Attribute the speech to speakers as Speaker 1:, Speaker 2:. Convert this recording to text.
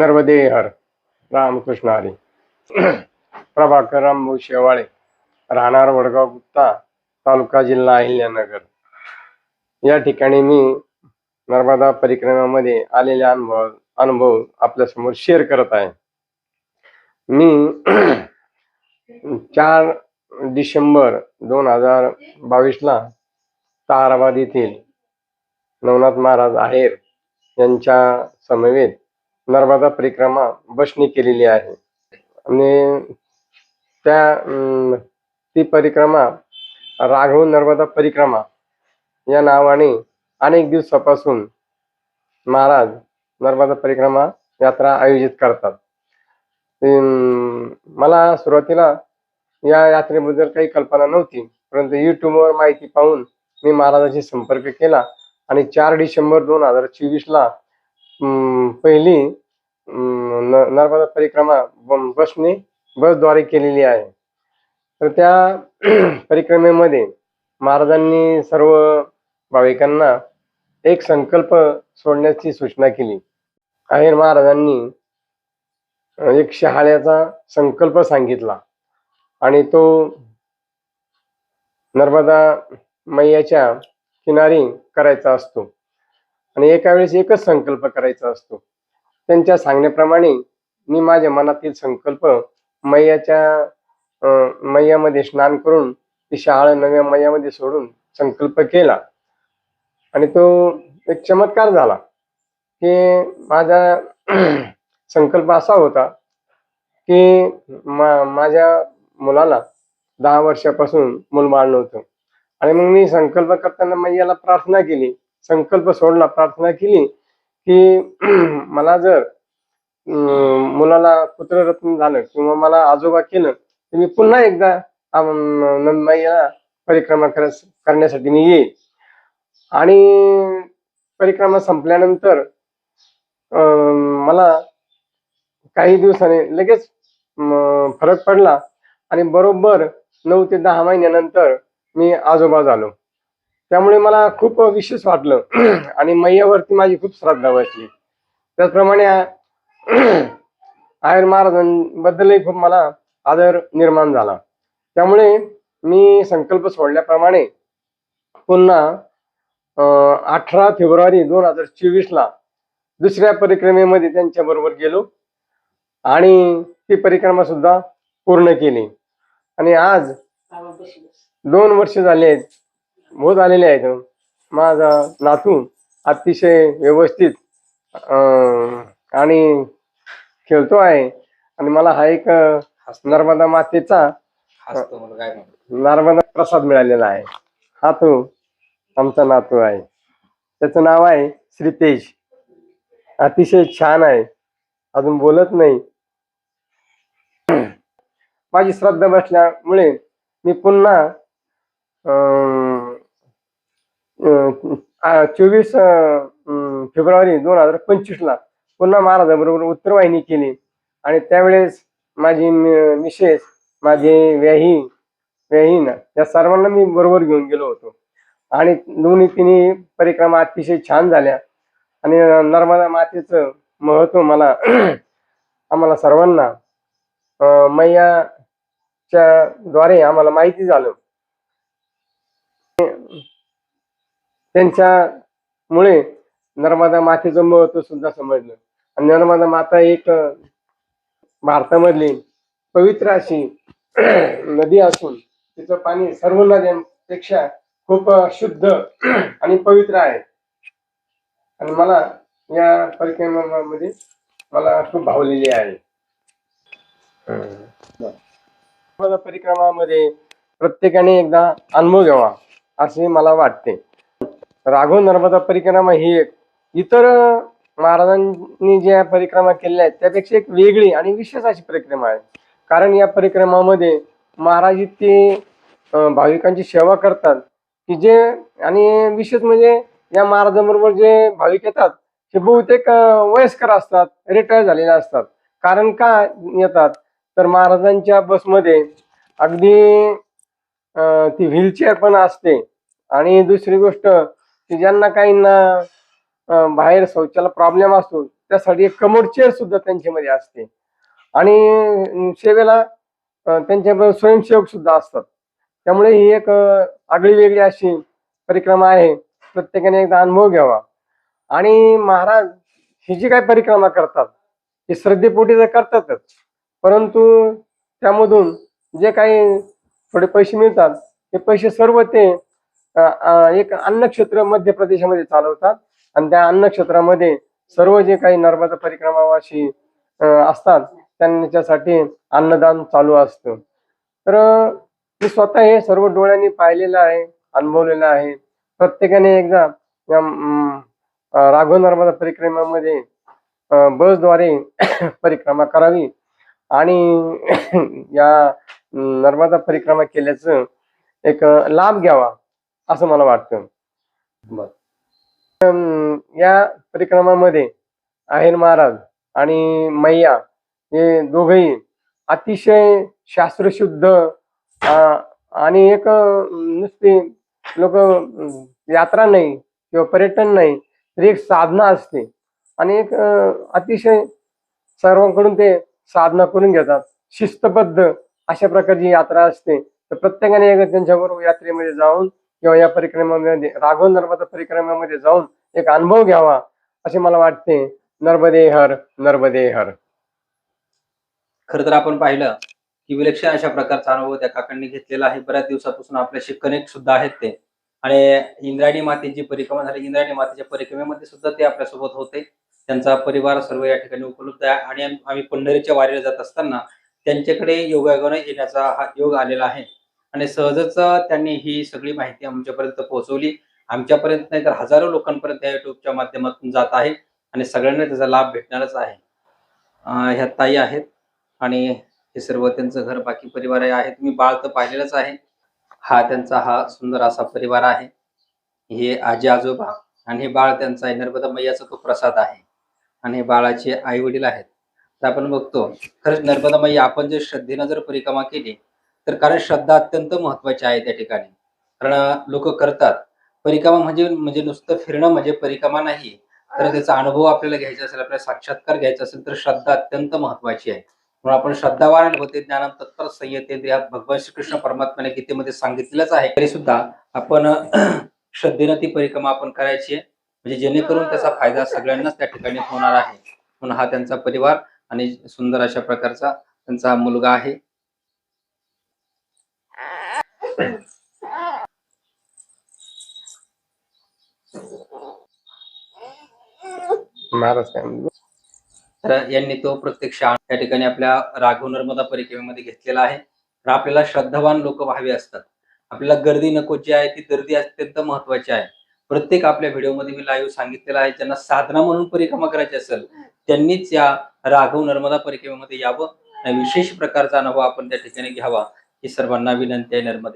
Speaker 1: नर्मदेहर रामकृष्ण हरी। प्रभाकर रामभाऊ शेवाळे। राहणार वडगाव गुप्ता तालुका जिल्हा अहिल्यानगर। या ठिकाणी मी नर्मदा परिक्रमामध्ये आलेले अनुभव अनुभव आपल्यासमोर शेअर करत आहे. मी चार डिसेंबर दोन हजार बावीसला ताराबाद येथील नवनाथ महाराज आहेर यांच्या समवेत नर्मदा परिक्रमा बसने केलेली आहे. आणि त्या ती परिक्रमा राघव नर्मदा परिक्रमा या नावाने अनेक दिवसापासून महाराज नर्मदा परिक्रमा यात्रा आयोजित करतात. मला सुरुवातीला या यात्रेबद्दल काही कल्पना नव्हती परंतु युट्यूबवर माहिती पाहून मी महाराजाशी संपर्क केला आणि चार डिसेंबर दोन हजार चोवीसला पहिली नर्मदा परिक्रमा बसने बसद्वारे केलेली आहे. तर त्या परिक्रमेमध्ये महाराजांनी सर्व भाविकांना एक संकल्प सोडण्याची सूचना केली. आहेर महाराजांनी एक शहाळ्याचा संकल्प सांगितला. आणि तो नर्मदा मैयाच्या किनारी करायचा असतो. आणि एका वेळेस एकच संकल्प करायचा असतो. त्यांच्या सांगण्याप्रमाणे मी माझ्या मनातील संकल्प मैयाच्या मैयामध्ये स्नान करून ती शाळा नव्या मैयामध्ये सोडून संकल्प केला. आणि तो एक चमत्कार झाला. की माझा संकल्प असा होता की मा माझ्या मुलाला दहा वर्षापासून मूलबाळ नव्हतं. आणि मग मी संकल्प करताना मैयाला प्रार्थना केली. संकल्प सोडला प्रार्थना केली. की मला जर मुलाला पुत्ररत्न झालं किंवा मला आजोबा केलं तर मी पुन्हा एकदा नंदमाईला न- परिक्रमा कर करण्यासाठी मी येईल आणि परिक्रमा संपल्यानंतर मला काही दिवसाने लगेच फरक पडला आणि बरोबर नऊ ते दहा महिन्यानंतर मी आजोबा झालो. त्यामुळे मला खूप विशेष वाटलं. आणि मैयावरती माझी खूप श्रद्धा बसली. त्याचप्रमाणे आयर महाराजांबद्दलही खूप मला आदर निर्माण झाला. त्यामुळे मी संकल्प सोडल्याप्रमाणे पुन्हा अठरा फेब्रुवारी दोन हजार चोवीसला दुसऱ्या परिक्रमेमध्ये त्यांच्या बरोबर गेलो आणि ती परिक्रमा सुद्धा पूर्ण केली. आणि आज दोन वर्ष झाले आहेत. होत आलेले आहेत. माझा नातू अतिशय व्यवस्थित अं, आणि खेळतो आहे. आणि मला हा एक नर्मदा मातेचा नर्मदा प्रसाद मिळालेला आहे. हा तो आमचा नातू आहे. त्याचं नाव आहे श्रीतेज अतिशय छान आहे. अजून बोलत नाही. माझी श्रद्धा बसल्यामुळे मी पुन्हा चोवीस फेब्रुवारी दोन हजार पंचवीसला पुन्हा महाराजाबरोबर उत्तरवाहिनी केली. आणि त्यावेळेस माझी मिसेस माझी व्याही व्याहीन या सर्वांना मी बरोबर घेऊन गेलो होतो. आणि दोन्ही तिन्ही परिक्रमा अतिशय छान झाल्या. आणि नर्मदा मातेचं महत्त्व मला आम्हाला सर्वांना मैयाच्या द्वारे आम्हाला माहिती झालं. त्यांच्यामुळे नर्मदा मातेचं महत्त्व सुद्धा समजलं. आणि नर्मदा माता एक भारतामधली पवित्र अशी नदी असून तिचं पाणी सर्व नद्यांपेक्षा खूप शुद्ध आणि पवित्र आहे. आणि मला या परिक्रमामध्ये मला खूप भावलेली आहे. नर्मदा परिक्रमामध्ये प्रत्येकाने एकदा अनुभव घ्यावा असे मला वाटते. राघव नर्मदा परिक्रमा ही एक. इतर महाराजांनी ज्या परिक्रमा केलेल्या आहेत त्यापेक्षा एक वेगळी आणि विशेष अशी परिक्रमा आहे. कारण या परिक्रमामध्ये महाराज इतके भाविकांची सेवा करतात की जे आणि विशेष म्हणजे या महाराजांबरोबर जे भाविक येतात ते बहुतेक वयस्कर असतात रिटायर झालेले असतात. कारण का येतात? तर महाराजांच्या बसमध्ये अगदी ती व्हीलचेअर पण असते. आणि दुसरी गोष्ट की ज्यांना काहींना बाहेर शौचाला प्रॉब्लेम असतो त्यासाठी एक कमोड चेअर सुद्धा त्यांच्यामध्ये असते. आणि सेवेला त्यांच्याबरोबर स्वयंसेवक सुद्धा असतात. त्यामुळे ही एक आगळी वेगळी अशी परिक्रमा आहे. प्रत्येकाने एकदा अनुभव घ्यावा. आणि महाराज ही जी काही परिक्रमा करतात ही श्रद्धेपोटी तर करतातच. परंतु त्यामधून जे काही थोडे पैसे मिळतात ते पैसे सर्व ते एक अन्न क्षेत्र मध्य प्रदेशामध्ये चालवतात. आणि त्या अन्नक्षेत्रामध्ये सर्व जे काही नर्मदा परिक्रमावाशी असतात त्यांच्यासाठी अन्नदान चालू असतं. तर मी स्वतः हे सर्व डोळ्यांनी पाहिलेलं आहे अनुभवलेलं आहे. प्रत्येकाने एकदा राघव नर्मदा परिक्रमामध्ये बसद्वारे परिक्रमा करावी. आणि या नर्मदा परिक्रमा केल्याचं एक लाभ घ्यावा. असं मला वाटतं.
Speaker 2: बर.
Speaker 1: या परिक्रमामध्ये आहेर महाराज आणि मैया हे दोघही अतिशय शास्त्रशुद्ध आणि एक नुसती लोक यात्रा नाही किंवा पर्यटन नाही तर एक साधना असते. आणि एक अतिशय सर्वांकडून ते साधना करून घेतात. शिस्तबद्ध अशा प्रकारची यात्रा असते. तर प्रत्येकाने एक त्यांच्याबरोबर यात्रेमध्ये जाऊन किंवा या परिक्रमेमध्ये राघव नर्मदा परिक्रमेमध्ये जाऊन एक अनुभव घ्यावा असे मला वाटते. नर्मदे हर नर्मदे हर
Speaker 2: खर तर आपण पाहिलं की विलक्षण अशा प्रकारचा अनुभव त्या काकांनी घेतलेला आहे. बऱ्याच दिवसापासून आपल्याशी कनेक्ट सुद्धा आहेत ते. आणि इंद्रायणी मातेची परिक्रमा झाली इंद्रायणी मातेच्या परिक्रमेमध्ये सुद्धा ते आपल्यासोबत होते. त्यांचा परिवार सर्व या ठिकाणी उपलब्ध आहे. आणि आम्ही पंढरीच्या वारीला जात असताना त्यांच्याकडे योगायोगाने येण्याचा हा योग आलेला आहे. आणि सहजच त्यांनी ही सगळी माहिती आमच्यापर्यंत पोहोचवली. आमच्यापर्यंत नाही तर हजारो लोकांपर्यंत या युट्यूबच्या माध्यमातून जात आहे आणि सगळ्यांना त्याचा लाभ भेटणारच आहे. ह्या ताई आहेत आणि हे सर्व त्यांचं घर बाकी परिवार आहे तुम्ही बाळ तर पाहिलेलंच आहे. हा त्यांचा हा सुंदर असा परिवार आहे. हे आजी आजोबा आणि हे बाळ त्यांचा आहे. नर्मदा मैयाचा तो प्रसाद आहे. आणि हे बाळाचे आई वडील आहेत. तर आपण बघतो खरंच नर्मदा मैया आपण जर श्रद्धेनं जर परिक्रमा केली तर कारण श्रद्धा अत्यंत महत्वाची आहे त्या ठिकाणी. कारण लोक करतात. परिक्रमा म्हणजे म्हणजे नुसतं फिरणं म्हणजे परिक्रमा नाही. तर त्याचा अनुभव आपल्याला घ्यायचा असेल आपल्याला साक्षात्कार घ्यायचा असेल तर श्रद्धा अत्यंत महत्वाची आहे. म्हणून आपण श्रद्धावान होते ज्ञान तत्पर संयते भगवान श्रीकृष्ण परमात्म्याने गीतेमध्ये सांगितलेलंच आहे. तरी सुद्धा आपण श्रद्धेनं ती परिक्रमा आपण करायची आहे. म्हणजे जेणेकरून त्याचा फायदा सगळ्यांनाच त्या ठिकाणी होणार आहे. म्हणून हा त्यांचा परिवार आणि सुंदर अशा प्रकारचा त्यांचा मुलगा आहे.
Speaker 1: महाराज काय म्हणतो
Speaker 2: तर यांनी तो प्रत्यक्ष या ठिकाणी आपल्या राघव नर्मदा परिक्रमेमध्ये घेतलेला आहे. तर आपल्याला श्रद्धावान लोक व्हावे असतात. आपल्याला गर्दी नको जी आहे ती गर्दी अत्यंत महत्वाची आहे. प्रत्येक आपल्या व्हिडिओमध्ये मी लाईव्ह सांगितलेलं आहे ज्यांना साधना म्हणून परिक्रमा करायची असेल त्यांनीच या राघव नर्मदा परिक्रमेमध्ये यावं. आणि विशेष प्रकारचा अनुभव आपण त्या ठिकाणी घ्यावा. ही सर्वांना विनंती आहे नर्मदे.